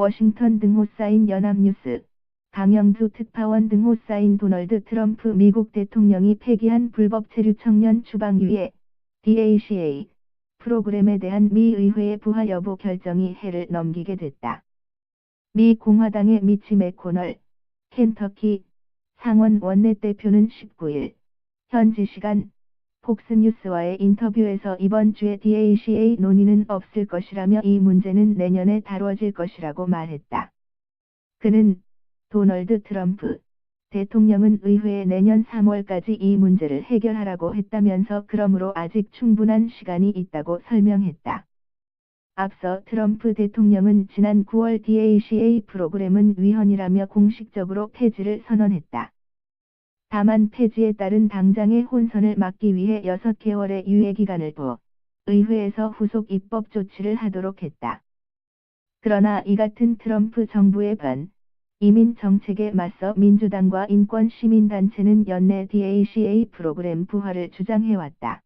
워싱턴 등 호 사인 연합뉴스, 강영주 특파원 등 호 사인 도널드 트럼프 미국 대통령이 폐기한 불법 체류 청년 추방유예 DACA 프로그램에 대한 미 의회의 부하 여부 결정이 해를 넘기게 됐다. 미 공화당의 미치 맥코널, 켄터키 상원 원내대표는 19일 현지 시간 폭스뉴스와의 인터뷰에서 이번 주에 DACA 논의는 없을 것이라며 이 문제는 내년에 다뤄질 것이라고 말했다. 그는 도널드 트럼프 대통령은 의회에 내년 3월까지 이 문제를 해결하라고 했다면서 그러므로 아직 충분한 시간이 있다고 설명했다. 앞서 트럼프 대통령은 지난 9월 DACA 프로그램은 위헌이라며 공식적으로 폐지를 선언했다. 다만 폐지에 따른 당장의 혼선을 막기 위해 6개월의 유예기간을 둬 의회에서 후속 입법 조치를 하도록 했다. 그러나 이 같은 트럼프 정부의 반 이민 정책에 맞서 민주당과 인권 시민단체는 연내 DACA 프로그램 부활을 주장해왔다.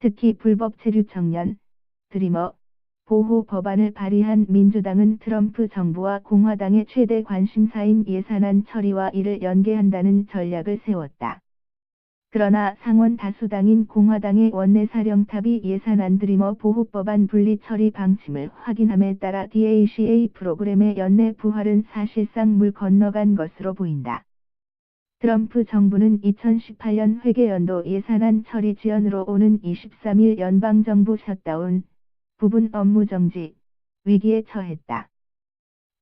특히 불법 체류 청년, 드리머, 보호 법안을 발의한 민주당은 트럼프 정부와 공화당의 최대 관심사인 예산안 처리와 이를 연계한다는 전략을 세웠다. 그러나 상원 다수당인 공화당의 원내 사령탑이 예산안 드리머 보호법안 분리 처리 방침을 확인함에 따라 DACA 프로그램의 연내 부활은 사실상 물 건너간 것으로 보인다. 트럼프 정부는 2018년 회계연도 예산안 처리 지연으로 오는 23일 연방정부 셧다운, 부분 업무 정지, 위기에 처했다.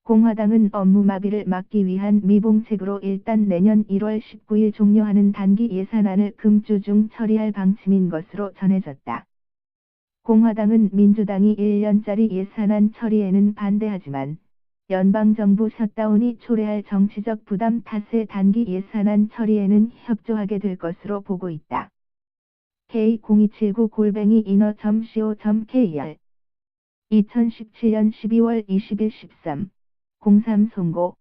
공화당은 업무 마비를 막기 위한 미봉책으로 일단 내년 1월 19일 종료하는 단기 예산안을 금주 중 처리할 방침인 것으로 전해졌다. 공화당은 민주당이 1년짜리 예산안 처리에는 반대하지만 연방정부 셧다운이 초래할 정치적 부담 탓에 단기 예산안 처리에는 협조하게 될 것으로 보고 있다. K0279 골뱅이 인어.co.kr 2017년 12월 20일 13, 03 송고